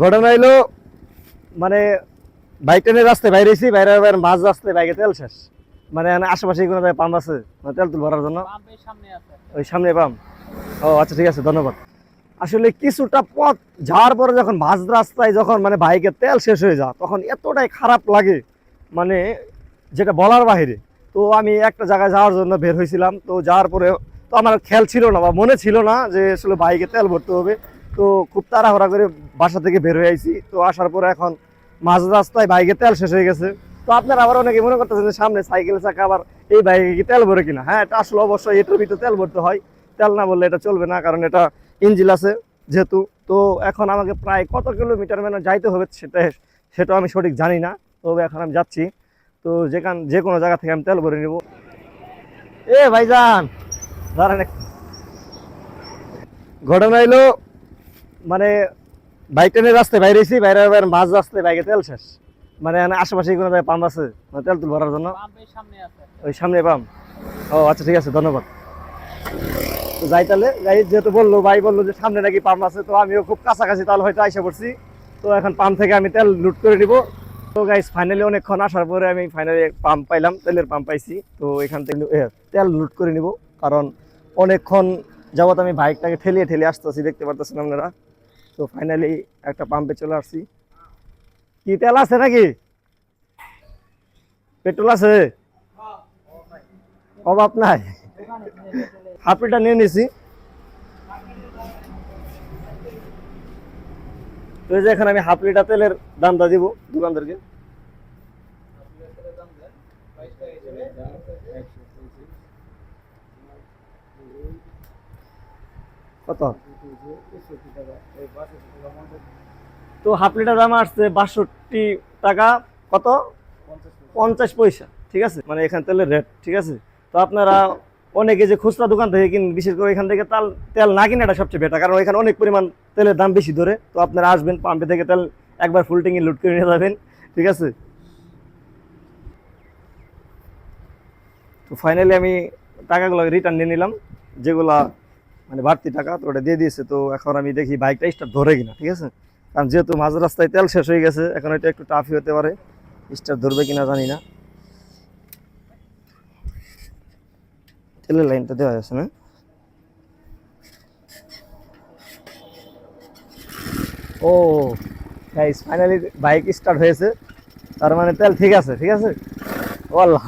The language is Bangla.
ঘটনা হইল মানে বাইক টেনে রাস্তায় বাইরে এসেছি বাইরে বাইরে মাঝ রাস্তায় বাইকে তেল শেষ। মানে আশেপাশে কোনো পাম্প আছে মানে তেল তুল ভরার জন্য। সামনে ওই সামনে পাম্প। ও আচ্ছা ঠিক আছে ধন্যবাদ। আসলে কিছুটা পথ যাওয়ার পরে যখন মাঝ রাস্তায় যখন মানে বাইকের তেল শেষ হয়ে যায় তখন এতটাই খারাপ লাগে মানে যেটা বলার বাহিরে। তো আমি একটা জায়গায় যাওয়ার জন্য বের হয়েছিলাম। তো যাওয়ার পরে তো আমার খেয়াল ছিল না বা মনে ছিল না যে আসলে বাইকে তেল ভরতে হবে। তো খুব তাড়াহুড়া করে বাসা থেকে বের হয়ে আইছি। তো আসার পরে এখন মাঝ রাস্তায় বাইকে তেল শেষ হয়ে গেছে। তো আপনারা আবার অনেকে মনে করতেছেন সামনে সাইকেল চাকা, আবার এই বাইকে কি তেল ভরে কিনা? হ্যাঁ এটা আসলে অবশ্যই এটার ভিতরে তেল ভরতে হয়। তেল না বললে এটা চলবে না, কারণ এটা ইঞ্জিল আছে যেহেতু। তো এখন আমাকে প্রায় কত কিলোমিটার মানে যাইতে হবে সেটা সেটা আমি সঠিক জানি না। তবে এখন আমি যাচ্ছি। তো যেখান যে কোনো জায়গা থেকে আমি তেল ভরে নিব। এ ভাইজান, দাঁড়ান। ঘটনা হইল মানে বাইক টেনে রাস্তায় বাইরে এসেছি বাইরে বাইরে মাঝ রাস্তায় বাইকে তেল শেষ। মানে আশেপাশে কোনো জায়গায় পাম্প আছে মানে তেল তুল ভরার জন্য। সামনে ওই সামনে পাম ও আচ্ছা ঠিক আছে ধন্যবাদ। যাই তাহলে যাই যেহেতু বলল ভাই বলল যে সামনে নাকি পাম্প আছে তো আমিও খুব কাছাকাছি তাহলে হয়তো আইসা পড়ছি। তো এখন পাম্প থেকে আমি তেল লুট করে নিব। তো গাইস ফাইনালি অনেকক্ষণ আসার পরে আমি ফাইনালি পাম্প পাইলাম তেলের পাম্প পাইছি। তো এখান থেকে তেল লুট করে নিব। কারণ অনেকক্ষণ যাবত আমি বাইকটাকে ঠেলিয়ে ঠেলিয়ে আসতেছি দেখতে পারতেছেন আপনারা। তো ফাইনালি একটা পাম্পে চলে আসছি। কি তেল আছে নাকি? পেট্রোল আছে? অভাব নাই। হাফ নিয়ে নিছি। তো যে এখানে আমি হাফ লিটার তেলের দামটা দিব দোকানদারকে। কত তো হাফ লিটার দাম আসছে বাষট্টি টাকা, কত? পঞ্চাশ পয়সা, ঠিক আছে? মানে এখানে তেলের রেট ঠিক আছে? তো আপনারা অনেকে যে খুচরা দোকান থেকে কিন বিশেষ করে এখান থেকে তাল তেল না কিনাটা সবচেয়ে বেটার কারণ এখানে অনেক পরিমাণ তেলের দাম বেশি ধরে। তো আপনারা আসবেন পাম্পে থেকে তেল একবার ফুল ট্যাঙ্কি লুট করে নিয়ে যাবেন, ঠিক আছে? তো ফাইনালি আমি টাকাগুলো রিটার্ন নিয়ে নিলাম, যেগুলা মানে বাড়তি টাকা তো ওটা দিয়ে দিয়েছে, তো এখন আমি দেখি বাইকটা স্টার্ট ধরে কিনা, ঠিক আছে? কারণ যেহেতু মাঝ রাস্তায় তেল শেষ হয়ে গেছে, এখন এটা একটু টাফই হতে পারে, স্টার্ট ধরবে কিনা জানি না। তেলের লাইনটা দেওয়া আছে না? ও গাইস ফাইনালি বাইক স্টার্ট হয়েছে, তার মানে তেল ঠিক আছে ঠিক আছে? ও আল্লাহ